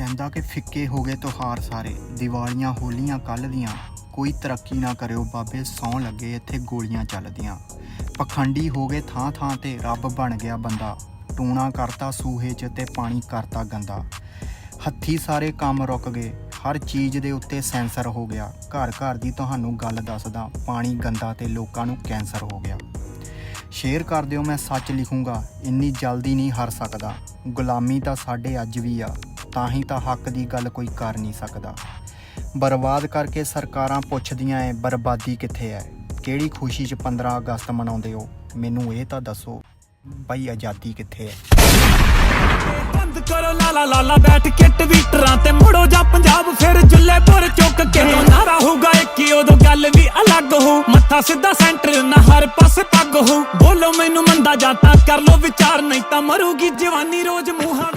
ਕਹਿੰਦਾ ਕਿ ਫਿੱਕੇ ਹੋ ਗਏ ਤਿਉਹਾਰ ਸਾਰੇ। ਦੀਵਾਲੀਆਂ, ਹੋਲੀਆਂ ਕੱਲ ਦੀਆਂ। ਕੋਈ ਤਰੱਕੀ ਨਾ ਕਰਿਓ ਬਾਬੇ ਸੌਂ ਲੱਗੇ ਇੱਥੇ ਗੋਲੀਆਂ ਚੱਲਦੀਆਂ। ਪਖੰਡੀ ਹੋ ਗਏ ਥਾਂ ਥਾਂ ਤੇ, ਰੱਬ ਬਣ ਗਿਆ ਬੰਦਾ। ਟੂਣਾ ਕਰਤਾ ਸੂਹੇ 'ਚ ਤੇ ਪਾਣੀ ਕਰਤਾ ਗੰਦਾ। ਹੱਥੀ ਸਾਰੇ ਕੰਮ ਰੁਕ ਗਏ। ਹਰ ਚੀਜ਼ ਦੇ ਉੱਤੇ ਸੈਂਸਰ ਹੋ ਗਿਆ। ਘਰ ਘਰ ਦੀ ਤੁਹਾਨੂੰ ਗੱਲ ਦੱਸਦਾ, ਪਾਣੀ ਗੰਦਾ ਤੇ ਲੋਕਾਂ ਨੂੰ ਕੈਂਸਰ ਹੋ ਗਿਆ। ਸ਼ੇਅਰ ਕਰ ਦਿਓ, ਮੈਂ ਸੱਚ ਲਿਖੂੰਗਾ। ਇੰਨੀ ਜਲਦੀ ਨਹੀਂ ਹਰ ਸਕਦਾ। ਗੁਲਾਮੀ ਤਾਂ ਸਾਡੇ ਅੱਜ ਵੀ ਆ। ਤਾਂ ਹੀ ਤਾਂ ਹੱਕ ਦੀ ਗੱਲ ਕੋਈ ਕਰ ਨਹੀਂ ਸਕਦਾ। ਬਰਬਾਦ ਕਰਕੇ ਸਰਕਾਰਾਂ ਪੁੱਛਦੀਆਂ ਐ, ਬਰਬਾਦੀ ਕਿੱਥੇ ਐ? ਕਿਹੜੀ ਖੁਸ਼ੀ 'ਚ 15 ਅਗਸਤ ਮਨਾਉਂਦੇ ਹੋ? ਮੈਨੂੰ ਇਹ ਤਾਂ ਦੱਸੋ ਬਈ ਆਜ਼ਾਦੀ ਕਿੱਥੇ ਐ? ਬੰਦ ਕਰੋ ਲਾਲਾ ਲਾਲਾ ਬੈਠ ਕੇ ਟਵਿੱਟਰਾਂ ਤੇ ਮੁੜੋ ਜਾ ਪੰਜਾਬ, ਫਿਰ ਜੁੱਲੇਪੁਰ ਚੁੱਕ ਕੇ ਜਦੋਂ ਨਾਰਾ ਹੋਊਗਾ ਇੱਕ ਉਦੋਂ ਗੱਲ ਵੀ ਅਲੱਗ ਹੋ ਮੱਥਾ ਸਿੱਧਾ ਸੈਂਟਰ ਨਾ ਹਰ ਪਾਸੇ ਪੱਗ ਹੋ ਬੋਲੋ ਮੈਨੂੰ ਮੰਦਾ ਜਾਤਾ ਕਰ ਲੋ ਵਿਚਾਰ, ਨਹੀਂ ਤਾਂ ਮਰੂਗੀ ਜਵਾਨੀ ਰੋਜ਼ ਮੂੰਹਾਂ